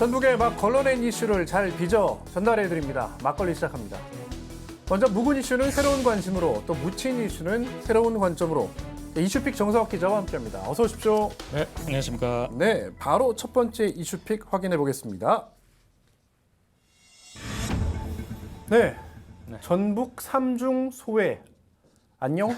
전북의 막 걸러낸 이슈를 잘 빚어 전달해 드립니다. 막걸리 시작합니다. 먼저 묵은 이슈는 새로운 관심으로 또 묻힌 이슈는 새로운 관점으로 이슈픽 정석 기자와 함께합니다. 어서 오십시오. 네, 안녕하십니까. 네, 바로 첫 번째 이슈픽 확인해 보겠습니다. 네, 네. 전북 삼중 소외 안녕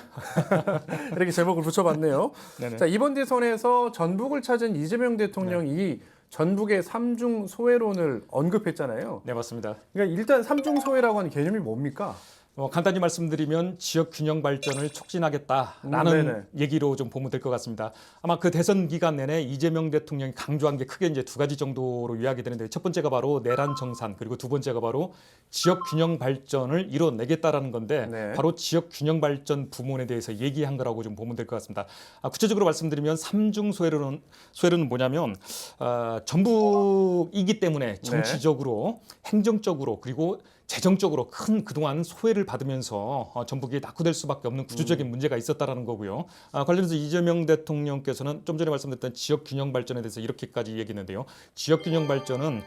이렇게 제목을 붙여봤네요. 네네. 자 이번 대선에서 전북을 찾은 이재명 대통령이 전북의 삼중 소외론을 언급했잖아요. 네, 맞습니다. 그러니까 일단 삼중 소외라고 하는 개념이 뭡니까? 어, 간단히 말씀드리면 지역 균형 발전을 촉진하겠다라는 음. 얘기로 좀 보면 될 것 같습니다. 아마 그 대선 기간 내내 이재명 대통령이 강조한 게 크게 이제 두 가지 정도로 요약이 되는데 첫 번째가 바로 내란 정산 그리고 두 번째가 바로 지역 균형 발전을 이뤄내겠다라는 건데 네. 바로 지역 균형 발전 부문에 대해서 얘기한 거라고 좀 보면 될 것 같습니다. 아, 구체적으로 말씀드리면 삼중 소외론은 소외론은 뭐냐면 아, 전북이기 때문에 정치적으로 행정적으로 그리고 재정적으로 큰 그동안 소외를 받으면서 어, 전북이 낙후될 수밖에 없는 구조적인 문제가 있었다라는 거고요. 아, 관련해서 이재명 대통령께서는 좀 전에 말씀드렸던 지역 균형 발전에 대해서 이렇게까지 얘기했는데요. 지역 균형 발전은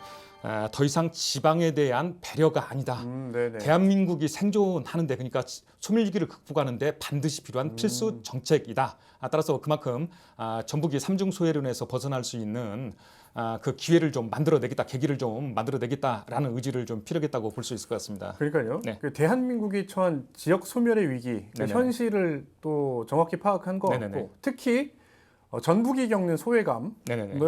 아, 더 이상 지방에 대한 배려가 아니다. 음, 네네. 대한민국이 생존하는데 그러니까 소멸위기를 극복하는데 반드시 필요한 음. 필수 정책이다. 아, 따라서 그만큼 아, 전북이 삼중 소외론에서 벗어날 수 있는 아, 그 기회를 좀 만들어내겠다, 계기를 좀 만들어내겠다라는 의지를 좀 필요하겠다고 볼 수 있을 것 같습니다. 그러니까요. 네. 그 대한민국이 처한 지역 소멸의 위기, 그 네네. 현실을 또 정확히 파악한 것 네네네. 같고, 특히 어, 전북이 겪는 소외감을 네네네.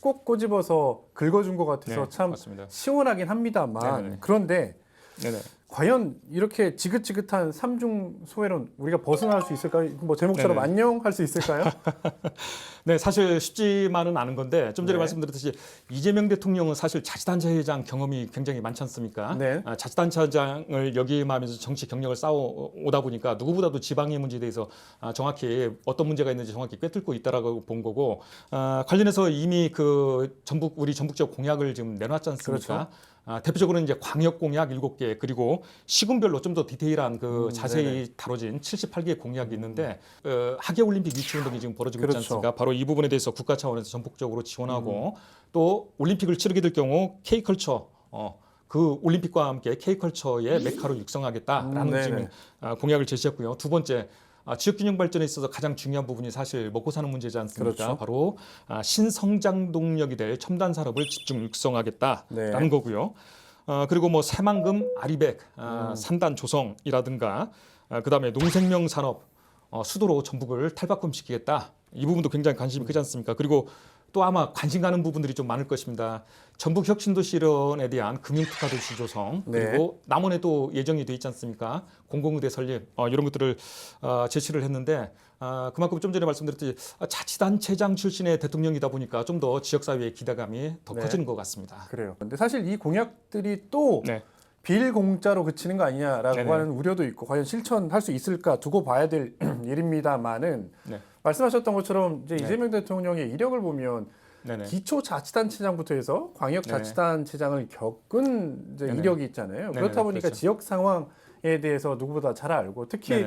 꼭 꼬집어서 긁어준 것 같아서 네, 참 맞습니다. 시원하긴 합니다만, 네네네. 그런데 네네. 과연 이렇게 지긋지긋한 삼중 소외론 우리가 벗어날 수 있을까요? 뭐 제목처럼 네네. 안녕 할 수 있을까요? 네, 사실 쉽지만은 않은 건데 좀 전에 네. 말씀드렸듯이 이재명 대통령은 사실 자치단체장 경험이 굉장히 많지 않습니까? 네. 아, 자치단체장을 역임하면서 정치 경력을 쌓아 오다 보니까 누구보다도 지방의 문제에 대해서 아, 정확히 어떤 문제가 있는지 정확히 꿰뚫고 있다라고 본 거고 아, 관련해서 이미 그 전북 우리 전북 지역 공약을 지금 내놨지 않습니까? 그렇죠. 아, 대표적으로 이제 광역 공약 7개 그리고 시군별로 좀 더 디테일한 그 음, 자세히 네네. 다뤄진 78개의 공약이 있는데 어, 하계 올림픽 유치 운동이 지금 벌어지고 그렇죠. 있지 않습니까? 바로 이 부분에 대해서 국가 차원에서 전폭적으로 음. 지원하고 또 올림픽을 치르게 될 경우 K컬처 어, 그 올림픽과 함께 K컬처의 메카로 육성하겠다라는 음. 지금 아, 공약을 제시했고요. 두 번째 아, 지역균형 발전에 있어서 가장 중요한 부분이 사실 먹고 사는 문제지 않습니까? 그렇죠. 바로 아, 신성장 동력이 될 첨단 산업을 집중 육성하겠다라는 네. 거고요. 어, 그리고 뭐 새만금, 아리백, 아, 음. 산단 조성이라든가 아, 그다음에 농생명 산업 어, 수도로 전북을 탈바꿈시키겠다. 이 부분도 굉장히 관심이 크지 않습니까? 그리고 또 아마 관심 가는 부분들이 좀 많을 것입니다. 전북 혁신도시 실현에 대한 금융특화 도시 조성 네. 그리고 남원에 또 예정이 돼 있지 않습니까? 공공의대 설립 어, 이런 것들을 어, 제시를 했는데 아, 그만큼 좀 전에 말씀드렸듯이 아, 자치단체장 출신의 대통령이다 보니까 좀 더 지역사회의 기대감이 더 네. 커지는 것 같습니다. 그래요. 근데 사실 이 공약들이 또 네. 빌 공짜로 그치는 거 아니냐라고 네네. 하는 우려도 있고 과연 실천할 수 있을까 두고 봐야 될 일입니다만은 네. 말씀하셨던 것처럼 이제 네. 이재명 대통령의 이력을 보면 네네. 기초 자치단체장부터 해서 광역 자치단체장을 겪은 이제 네네. 이력이 있잖아요. 네네, 그렇다 보니까 그렇죠. 지역 상황에 대해서 누구보다 잘 알고 특히.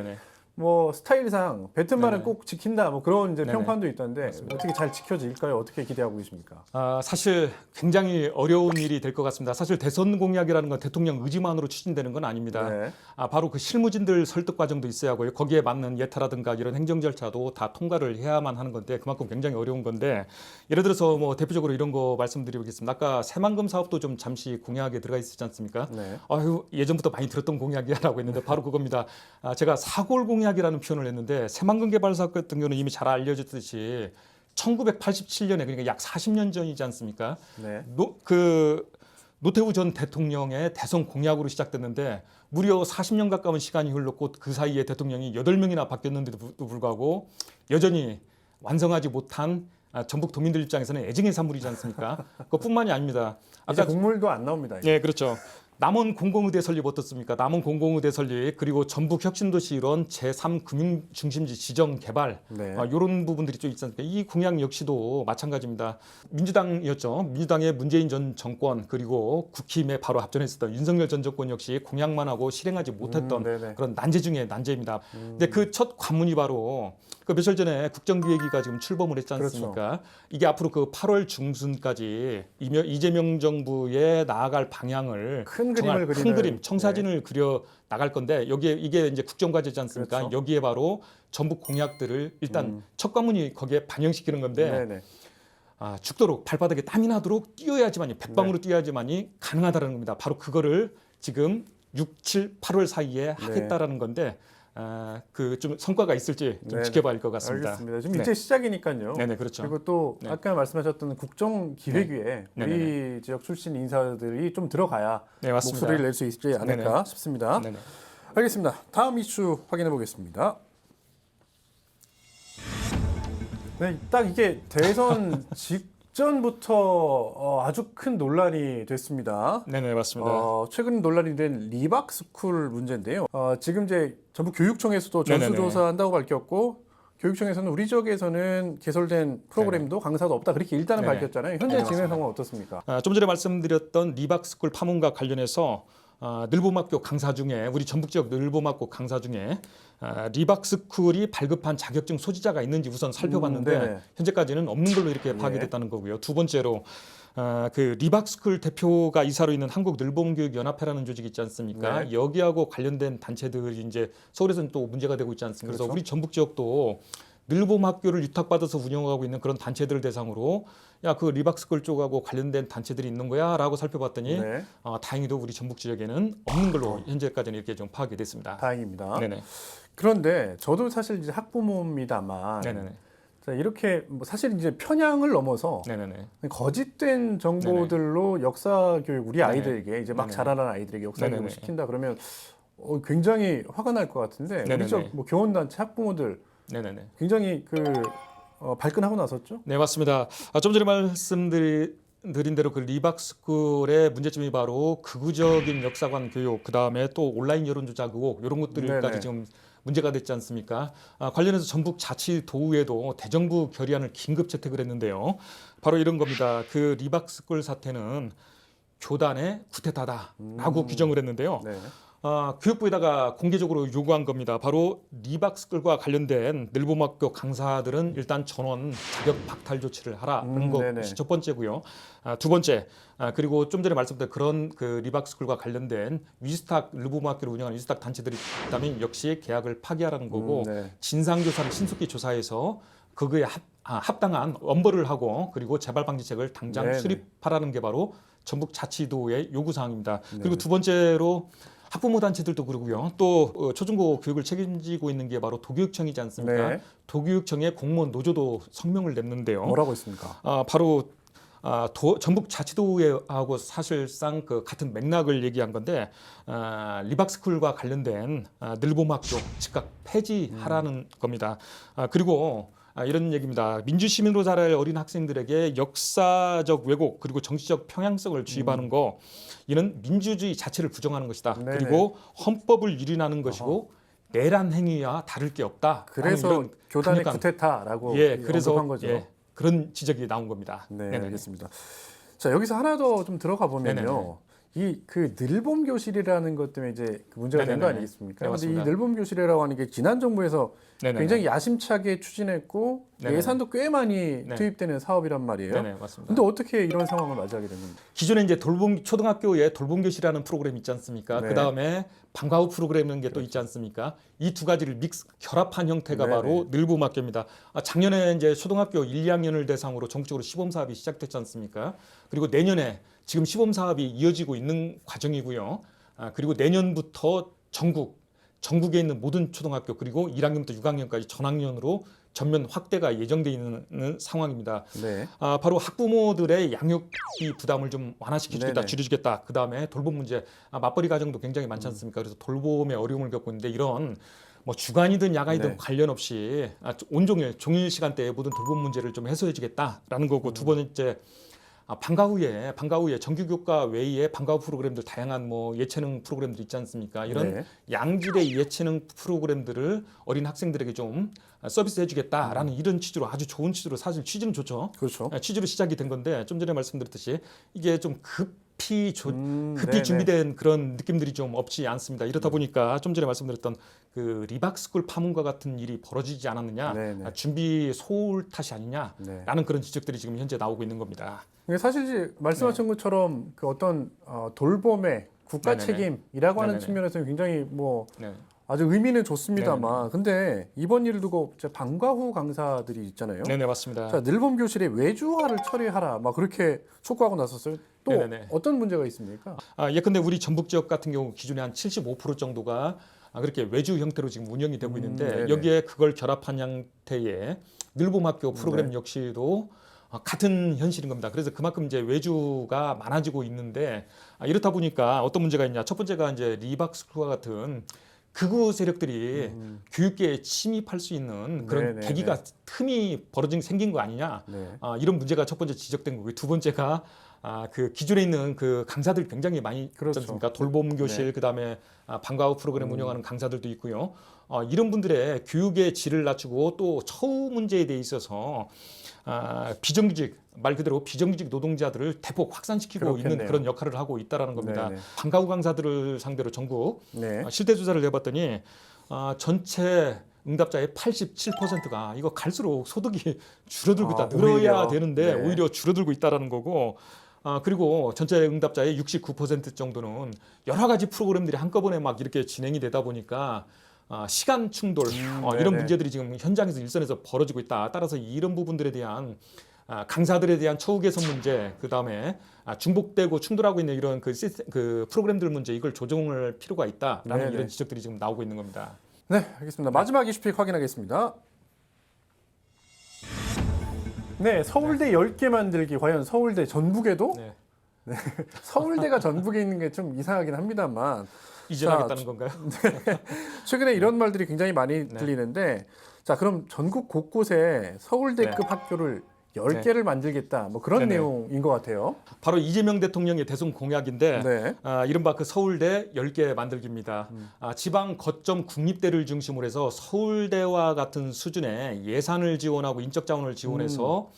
뭐 스타일상 네네. 꼭 지킨다 뭐 그런 이제 네네. 평판도 있던데 어떻게 잘 지켜질까요? 어떻게 기대하고 계십니까? 아, 사실 굉장히 어려운 일이 될 것 같습니다. 사실 대선 공약이라는 건 대통령 의지만으로 추진되는 건 아닙니다. 네. 아, 바로 그 실무진들 설득 과정도 있어야 하고요. 거기에 맞는 예타라든가 이런 행정 절차도 다 통과를 해야만 하는 건데 그만큼 굉장히 어려운 건데 예를 들어서 뭐 대표적으로 이런 거 말씀드리겠습니다. 아까 새만금 사업도 좀 잠시 공약에 들어가 있었지 않습니까? 네. 아유 예전부터 많이 들었던 공약이라고 했는데 바로 그겁니다. 아, 제가 사골 공약 이라는 표현을 했는데 새만금 개발 사업 같은 경우는 이미 잘 알려졌듯이 1987년에 그러니까 약 40년 전이지 않습니까? 네. 노, 그 노태우 전 대통령의 대선 공약으로 시작됐는데 무려 40년 가까운 시간이 흘렀고 그 사이에 대통령이 8명이나 바뀌었는데도 불- 불구하고 여전히 완성하지 못한 아, 전북 도민들 입장에서는 애증의 산물이지 않습니까? 그것뿐만이 아닙니다. 아까 국물도 안 나옵니다. 이제. 예, 그렇죠. 남원 공공의대 설립 어떻습니까? 남원 공공의대 설립 그리고 전북 혁신도시 이런 제3 금융 중심지 지정 개발 네. 아, 이런 부분들이 좀 있지 않습니까? 이 공약 역시도 마찬가지입니다. 민주당이었죠. 민주당의 문재인 전 정권 그리고 국힘에 바로 앞전했었던 윤석열 전 정권 역시 공약만 하고 실행하지 못했던 음, 네네. 그런 난제 중에 난제입니다. 근데 그 첫 관문이 바로 그 며칠 전에 국정기획위가 지금 출범을 했지 않습니까? 이게 앞으로 그 8월 중순까지 이명- 이재명 정부에 나아갈 방향을 큰 그림을 큰 그리는 그림 청사진을 그려 나갈 건데 여기에 이게 이제 국정과제지 않습니까? 그렇죠. 여기에 바로 전북 공약들을 일단 첫 관문이 거기에 반영시키는 건데 네, 네. 아, 죽도록 발바닥에 땀이 나도록 뛰어야지만이 백방으로 네. 뛰어야지만이 가능하다는 겁니다. 바로 그거를 지금 6, 7, 8월 사이에 네. 하겠다라는 건데 아, 그 좀 성과가 있을지 좀 네. 지켜봐야 할 것 같습니다. 알겠습니다. 지금 네. 이제 시작이니까요. 네네 그렇죠. 그리고 또 네. 아까 말씀하셨던 국정기획위에 네. 우리 네네네. 지역 출신 인사들이 좀 들어가야 네 맞습니다. 목소리를 낼 수 있지 않을까 네네. 싶습니다. 네네. 알겠습니다. 다음 이슈 확인해 보겠습니다. 네, 딱 이게 대선 직 전부터 어, 아주 큰 논란이 됐습니다. 네네 맞습니다. 어, 최근 논란이 된 리박 스쿨 문제인데요. 어, 지금 이제 전북 교육청에서도. 전수조사한다고 밝혔고 교육청에서는 우리 지역에서는 개설된 프로그램도 강사도 없다 그렇게 일단은 네네. 밝혔잖아요. 현재 네네, 진행 맞습니다. 상황 어떻습니까? 아, 좀 전에 말씀드렸던 리박스쿨 파문과 관련해서 아, 늘보막교 강사 중에 우리 전북 지역 늘보막교 강사 중에 아, 리박스쿨이 발급한 자격증 소지자가 있는지 우선 살펴봤는데 음. 현재까지는 없는 걸로 이렇게 파악이 네. 됐다는 거고요. 두 번째로 아, 그 리박스쿨 대표가 이사로 있는 한국 늘봄교육연합회라는 조직이 있지 않습니까? 네. 여기하고 관련된 단체들이 이제 서울에서는 또 문제가 되고 있지 않습니까? 그래서 그렇죠. 우리 전북 지역도 늘봄 학교를 위탁받아서 운영하고 있는 그런 단체들을 대상으로 야 그 리박스쿨 쪽하고 관련된 단체들이 있는 거야라고 살펴봤더니 네, 어, 다행히도 우리 전북 지역에는 없는 걸로 현재까지는 이렇게 좀 파악이 됐습니다. 다행입니다. 네네. 그런데 저도 사실 이제 학부모입니다만 네네네. 자, 이렇게 뭐 사실 이제 편향을 넘어서 네네네. 거짓된 정보들로 역사 교육 우리 아이들에게 이제 막 네네. 자라는 아이들에게 역사 교육을 네네네. 시킨다 그러면 어, 굉장히 화가 날 것 같은데 우리 네네네. 지뭐 교원 단체 학부모들 네네네. 굉장히 그 어, 발끈하고 나섰죠. 네 맞습니다. 아, 좀 전에 말씀드린 드린 대로 그 리박스쿨의 문제점이 바로 극우적인 역사관 교육, 그 다음에 또 온라인 여론조사 의혹 이런 것들까지 네네. 지금 문제가 됐지 않습니까? 아, 관련해서 전북 자치도의회도 대정부 결의안을 긴급 채택을 했는데요. 바로 이런 겁니다. 그 리박스쿨 사태는 교단의 구태타다라고 음. 규정을 했는데요. 네. 아, 교육부에다가 공개적으로 요구한 겁니다. 바로 리박스쿨과 관련된 늘보막교 강사들은 일단 전원 자격 박탈 조치를 하라는 음, 네네. 것이 첫 번째고요. 아, 두 번째, 아, 그리고 좀 전에 말씀드린 그런 그 리박스쿨과 관련된 위스탁 늘보막교를 운영하는 위스탁 단체들이 있다면 역시 계약을 파기하라는 거고 음, 네. 진상 조사를 신속히 조사해서 그거에 합, 아, 합당한 엄벌을 하고 그리고 재발 방지책을 당장 네네. 수립하라는 게 바로 전북 자치도의 요구 사항입니다. 그리고 네네. 두 번째로 학부모 단체들도 그러고요. 또 어, 초중고 교육을 책임지고 있는 게 바로 도교육청이지 않습니까? 네. 도교육청의 공무원 노조도 성명을 냈는데요. 뭐라고 했습니까? 아, 바로 아, 도, 전북 자치도의회하고 사실상 그 같은 맥락을 얘기한 건데 아, 리박스쿨과 관련된 아, 늘보막교 즉각 폐지하라는 겁니다. 아, 그리고 아, 이런 얘기입니다. 민주시민으로 자랄 어린 학생들에게 역사적 왜곡 그리고 정치적 평양성을 주입하는 거 이는 민주주의 자체를 부정하는 것이다. 네네. 그리고 헌법을 유린하는 것이고 내란 행위와 다를 게 없다. 그래서 교단의 강력한- 쿠데타라고 예, 그래서 거죠. 예, 그런 지적이 나온 겁니다. 네, 네네네. 알겠습니다. 자 여기서 하나 더 좀 들어가 보면요. 이 그 늘봄 교실이라는 것 때문에 이제 그 문제가 된 거. 아니겠습니까? 네, 그런데 이 맞습니다. 늘봄 교실이라고 하는 게 지난 정부에서 네네네. 굉장히 야심차게 추진했고 네네. 예산도 꽤 많이 네. 투입되는 사업이란 말이에요. 네네 맞습니다. 근데 어떻게 이런 상황을 맞이하게 됩니까? 기존에 이제 돌봄 초등학교에 돌봄교실이라는 프로그램 있지 않습니까? 네. 그 다음에 방과 후 프로그램이라는 게또 있지 않습니까? 이 두 가지를 믹스 결합한 형태가 네네. 바로 늘보학교입니다. 아, 작년에 이제 초등학교 1, 2학년을 대상으로 전국적으로 시범 사업이 시작됐지 않습니까? 그리고 내년에 지금 시범 사업이 이어지고 있는 과정이고요. 아, 그리고 내년부터 전국 전국에 있는 모든 초등학교 그리고 1학년부터 6학년까지 전학년으로 전면 확대가 예정돼 있는 상황입니다. 네. 아, 바로 학부모들의 양육비 부담을 좀 완화시켜주겠다, 네네. 줄여주겠다. 그 다음에 돌봄 문제, 아, 맞벌이 가정도 굉장히 많지 않습니까? 그래서 돌봄의 어려움을 겪고 있는데 이런 뭐 주간이든 야간이든 네. 관련 없이 아, 온종일 종일 시간대에 모든 돌봄 문제를 좀 해소해주겠다라는 거고 음. 두 번째. 아, 방과 후에 방과 후에 정규 교과 외에 방과 후 프로그램들 다양한 뭐 예체능 프로그램들 있지 않습니까? 이런 네. 양질의 예체능 프로그램들을 어린 학생들에게 좀 서비스 해주겠다라는 이런 취지로 아주 좋은 취지로 사실 취지는 좋죠. 그렇죠. 아, 취지로 시작이 된 건데 좀 전에 말씀드렸듯이 이게 좀 급 급히 조, 음, 급히 네네. 준비된 그런 느낌들이 좀 없지 않습니다. 이렇다 보니까 좀 전에 말씀드렸던 그 리박스쿨 파문과 같은 일이 벌어지지 않았느냐, 네네. 아, 준비 소홀 탓이 네. 아니냐라는 그런 지적들이 지금 현재 나오고 있는 겁니다. 사실 말씀하신 것처럼 그 어떤 어, 돌봄의 국가 네네네. 책임이라고 하는 네네네. 측면에서는 굉장히 뭐 네. 아주 의미는 좋습니다만 근데 이번 일을 두고 이제 방과 후 강사들이 있잖아요. 네네 맞습니다. 자, 늘봄 교실에 외주화를 처리하라 막 그렇게 촉구하고 나섰어요. 또 네네네. 어떤 문제가 있습니까? 아, 예컨대 우리 전북 지역 같은 경우 기준에 한 75% 정도가 아, 그렇게 외주 형태로 지금 운영이 되고 음, 있는데 네네. 여기에 그걸 결합한 형태의 늘봄학교 프로그램 네. 역시도 아, 같은 현실인 겁니다. 그래서 그만큼 이제 외주가 많아지고 있는데 아, 이렇다 보니까 어떤 문제가 있냐? 첫 번째가 이제 리박스쿨과 같은 극우 세력들이 교육계에 침입할 수 있는 그런 음. 네네네. 계기가 틈이 벌어진 생긴 거 아니냐? 네. 아, 이런 문제가 첫 번째 지적된 거고요. 두 번째가 아, 그 기존에 있는 그 강사들 굉장히 많이 그렇죠. 있지 않습니까? 돌봄 교실 그다음에 아, 방과후 프로그램 운영하는 강사들도 있고요. 어, 이런 분들의 교육의 질을 낮추고 또 처우 문제에 대해 있어서 아, 비정규직 말 그대로 비정규직 노동자들을 대폭 확산시키고 그렇겠네요. 있는 그런 역할을 하고 있다라는 겁니다. 네네. 방과후 강사들을 상대로 전국 네. 아, 실태 조사를 해봤더니 아, 전체 응답자의 87%가 이거 갈수록 소득이 줄어들고 아, 있다. 늘어야 오히려. 되는데 네. 오히려 줄어들고 있다라는 거고. 아 그리고 전체 응답자의 69% 정도는 여러 가지 프로그램들이 한꺼번에 막 이렇게 진행이 되다 보니까 아, 시간 충돌 음, 어, 네네. 이런 문제들이 지금 현장에서 일선에서 벌어지고 있다. 따라서 이런 부분들에 대한 아, 강사들에 대한 처우 개선 문제, 그 다음에 아, 중복되고 충돌하고 있는 이런 그, 시스템, 그 프로그램들 문제 이걸 조정할 필요가 있다라는 네네. 이런 지적들이 지금 나오고 있는 겁니다. 네, 알겠습니다. 마지막 이슈픽 확인하겠습니다. 네, 서울대 10개 만들기 과연 서울대 전북에도 네. 서울대가 전북에 있는 게 좀 이상하긴 합니다만 이전하겠다는 건가요? 최근에 이런 말들이 굉장히 많이 네. 들리는데 자 그럼 전국 곳곳에 서울대급 학교를 10개를 만들겠다 뭐 그런 네. 네네. 내용인 것 같아요. 바로 이재명 대통령의 대선 공약인데 네. 아, 이른바 그 서울대 10개 만들기입니다. 아, 지방 거점 국립대를 중심으로 해서 서울대와 같은 수준의 예산을 지원하고 인적 자원을 지원해서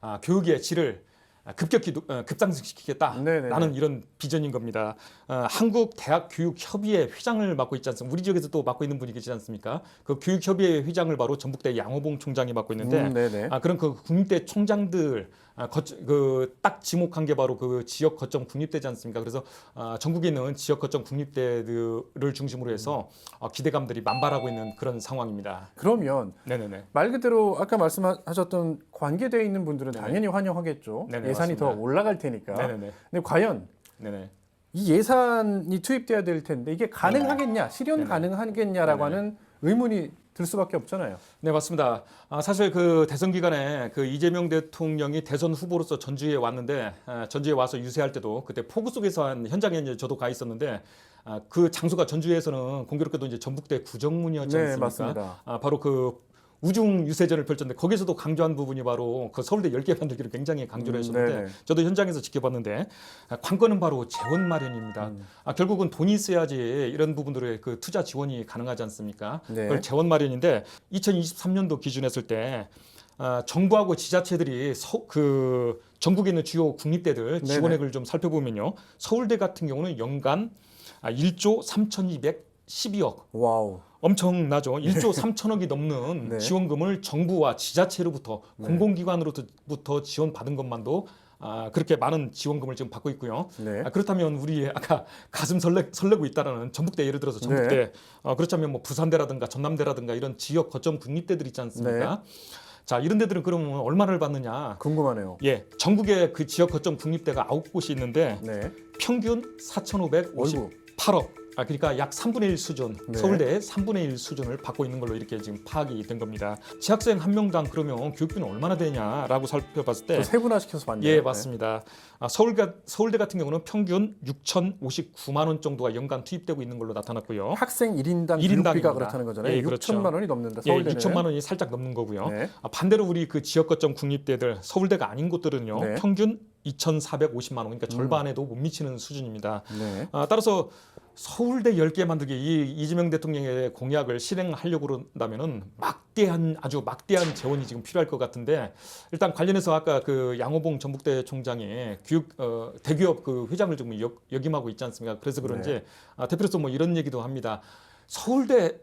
아, 교육의 질을 아, 급격히 노- 어, 급상승시키겠다라는. 이런 비전인 겁니다. 어, 한국 대학 교육 협의회 회장을 맡고 있지 않습니까? 우리 지역에서 또 맡고 있는 분이 계시지 않습니까? 그 교육 협의회 회장을 바로 전북대 양호봉 총장이 맡고 있는데 음. 아, 그런 그 국립대 총장들 아, 그딱 지목한 게 바로 그 지역 거점 국립대지 않습니까? 그래서 아, 전국에 있는 지역 거점 국립대들을 중심으로 해서 어, 기대감들이 만발하고 있는 그런 상황입니다. 그러면 네네네. 말 그대로 아까 말씀하셨던 관계되어 있는 분들은 네네. 당연히 환영하겠죠. 네네, 예산이 더 맞습니다. 올라갈 테니까. 네네네. 근데 과연 네네. 이 예산이 투입돼야 될 텐데 이게 가능하겠냐, 실현. 가능하겠냐라고 네네. 하는 의문이 들 수밖에 없잖아요. 네 맞습니다. 아, 사실 그 대선 기간에 그 이재명 대통령이 대선 후보로서 전주에 왔는데 아, 전주에 와서 유세할 때도 그때 폭우 속에서 한 현장에 이제 저도 가 있었는데 아, 그 장소가 전주에서는 공교롭게도 이제 전북대 구정문이었지 네, 않습니까? 맞습니다. 아, 바로 그 우중 유세전을 펼쳤는데 거기서도 강조한 부분이 바로 그 서울대 10개 만들기를 굉장히 강조를 음, 했었는데 네네. 저도 현장에서 지켜봤는데 아, 관건은 바로 재원 마련입니다. 음. 아, 결국은 돈이 있어야지 이런 부분들의 그 투자 지원이 가능하지 않습니까? 네. 그걸 재원 마련인데 2023년도 기준했을 때 아, 정부하고 지자체들이 서, 그 전국에 있는 주요 국립대들 네네. 지원액을 좀 살펴보면요. 서울대 같은 경우는 연간 아, 1조 3,212억 와우. 엄청나죠. 1조 3천억이 넘는 네. 지원금을 정부와 지자체로부터 네. 공공기관으로부터 지원받은 것만도 아, 그렇게 많은 지원금을 지금 받고 있고요. 네. 아, 그렇다면 우리 아까 가슴 설레, 설레고 있다라는 전북대 예를 들어서 전북대 네. 어, 그렇다면 뭐 부산대라든가 전남대라든가 이런 지역 거점 국립대들 있지 않습니까? 네. 자 이런 데들은 그러면 얼마를 받느냐? 궁금하네요. 예, 전국에 그 지역 거점 국립대가 아홉 곳이 있는데 네. 평균 4,558억. 아 그러니까 약 3분의 1 수준 네. 서울대의 3분의 1 수준을 받고 있는 걸로 이렇게 지금 파악이 된 겁니다. 재학생 한 명당 그러면 교육비는 얼마나 되냐라고 살펴봤을 때저 세분화 시켜서 봤네요. 예, 맞습니다. 아, 서울가, 서울대 같은 경우는 평균 6,059만 원 정도가 연간 투입되고 있는 걸로 나타났고요. 네. 학생 1인당 일인당입니다. 교육비가 그렇다는 거잖아요. 예, 그렇죠. 6천만 원이 넘는다. 예, 서울대는. 6천만 원이 살짝 넘는 거고요. 네. 아, 반대로 우리 그 지역 거점 국립대들 서울대가 아닌 곳들은요. 네. 음. 평균 2,450만 원, 그러니까 절반에도 못 미치는 수준입니다. 네. 아, 따라서 서울대 10개 만들기 이 이재명 대통령의 공약을 실행하려고 그런다면은 막대한 아주 막대한 재원이 지금 필요할 것 같은데 일단 관련해서 아까 그 양호봉 전북대 총장이 교육 어, 대기업 그 회장을 좀 역, 역임하고 있지 않습니까? 그래서 그런지 아, 대표로서 뭐 이런 얘기도 합니다. 서울대 만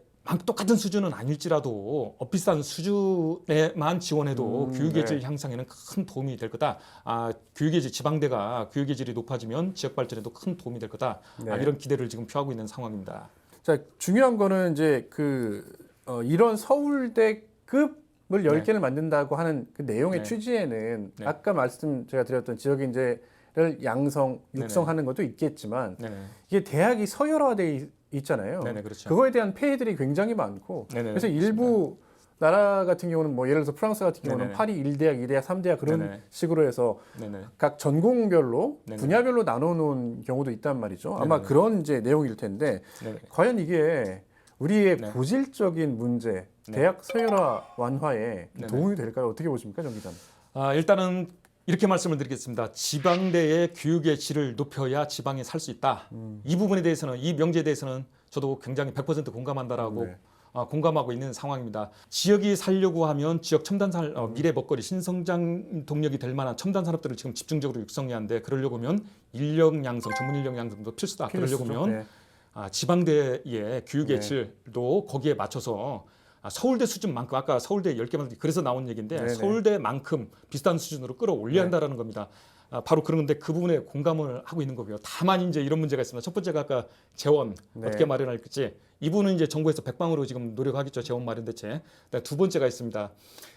똑같은 수준은 아닐지라도 어, 비슷한 수준에만 지원해도 음, 교육의 질 네. 향상에는 큰 도움이 될 거다. 아, 교육의 질 지방대가 교육의 질이 높아지면 지역 발전에도 큰 도움이 될 거다. 네. 아, 이런 기대를 지금 표하고 있는 상황입니다. 자 중요한 거는 이제 그 어, 이런 서울대급 을 10개를 만든다고 하는 그 내용의 네. 취지에는 네. 아까 말씀 제가 드렸던 지역 인재를 양성. 육성하는 것도 있겠지만 네네. 이게 대학이 서열화돼 있- 있잖아요. 네네 그렇죠. 그거에 대한 폐해들이 굉장히 많고 네네, 그래서 일부 나라 같은 경우는 뭐 예를 들어서 프랑스 같은 경우는 네네. 파리 1대학, 2대학, 3대학 그런 네네. 식으로 해서 네네. 각 전공별로 네네. 분야별로 나눠 놓은 경우도 있단 말이죠. 아마 네네. 그런 이제 내용일 텐데 네네. 과연 이게 우리의 네. 고질적인 문제, 네. 대학 서열화 완화에 네네. 도움이 될까요? 어떻게 보십니까, 정 기자님? 아, 일단은 이렇게 말씀을 드리겠습니다. 지방대의 교육의 질을 높여야 지방에 살 수 있다. 음. 이 부분에 대해서는 이 명제에 대해서는 저도 굉장히 100% 공감한다라고 네. 아, 공감하고 있는 상황입니다. 지역이 살려고 하면 지역 첨단 산 어, 미래 먹거리 신성장 동력이 될 만한 첨단 산업들을 지금 집중적으로 육성해야 하는데 그러려고 하면 인력 양성, 전문 인력 양성도 필수다. 그러려고 필수죠. 하면 네. 아, 지방대의 교육의 네. 질도 거기에 맞춰서 아, 서울대 수준만큼 아까 서울대 10개 만들기 그래서 나온 얘기인데 네네. 서울대만큼 비슷한 수준으로 끌어올려야 네. 한다라는 겁니다. 아, 바로 그런 건데 그 부분에 공감을 하고 있는 거고요. 다만 이제 이런 문제가 있습니다. 첫 번째가 아까 재원 네. 어떻게 마련할지 이 부분은 이제 정부에서 백방으로 지금 노력하겠죠. 재원 마련 대책. 두 번째가 있습니다.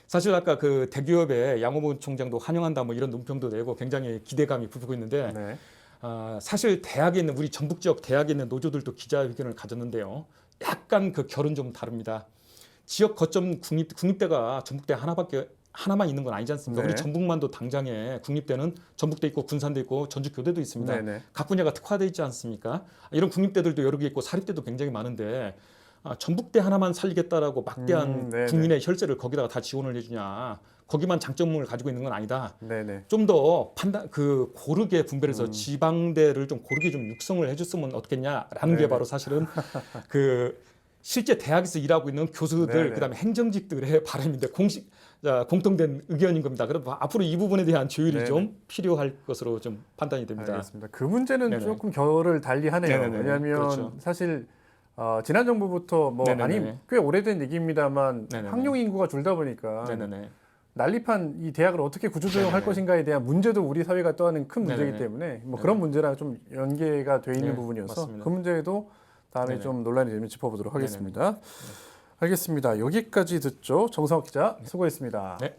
사실 아까 그 대기업의 양호본 총장도 환영한다 뭐 이런 논평도 내고 굉장히 기대감이 부풀고 있는데 네. 아, 사실 대학에 있는 우리 전북 지역 대학에 있는 노조들도 기자회견을 가졌는데요. 약간 그 결은 좀 다릅니다. 지역 거점 국립 국립대가 전북대 하나밖에 하나만 있는 건 아니지 않습니까? 네. 우리 전북만도 당장에 국립대는 전북대 있고 군산대 있고 전주교대도 있습니다. 네, 네. 각 분야가 특화돼 있지 않습니까? 이런 국립대들도 여러 개 있고 사립대도 굉장히 많은데 아, 전북대 하나만 살리겠다라고 막대한 음, 네네. 국민의 혈세를 거기다가 다 지원을 해주냐? 거기만 장점을 가지고 있는 건 아니다. 네, 네. 좀더 판단 그 고르게 음. 분별해서 지방대를 좀 고르게 좀 육성을 해줬으면 어떻겠냐라는 게 네네. 바로 사실은 그 실제 대학에서 일하고 있는 교수들 네네. 그다음에 행정직들의 바람인데 공식 자, 공통된 의견인 겁니다. 그래서 앞으로 이 부분에 대한 조율이 네네. 좀 필요할 것으로 좀 판단이 됩니다. 알겠습니다. 그 문제는 네네. 조금 결을 달리하네요. 네네네. 왜냐하면 그렇죠. 사실 어, 지난 정부부터 뭐 네네네. 아니 꽤 오래된 얘기입니다만 네네네. 학령 인구가 줄다 보니까 네네네. 난립한 이 대학을 어떻게 구조조정할. 것인가에 대한 문제도 우리 사회가 떠하는 큰 문제이기. 때문에 뭐 그런 문제랑 좀 연계가 돼 있는 네, 부분이어서 맞습니다. 그 문제도 다음에 네네. 좀 논란이 되면 짚어보도록. 하겠습니다. 알겠습니다. 여기까지 듣죠. 정성욱 기자 수고했습니다. 네.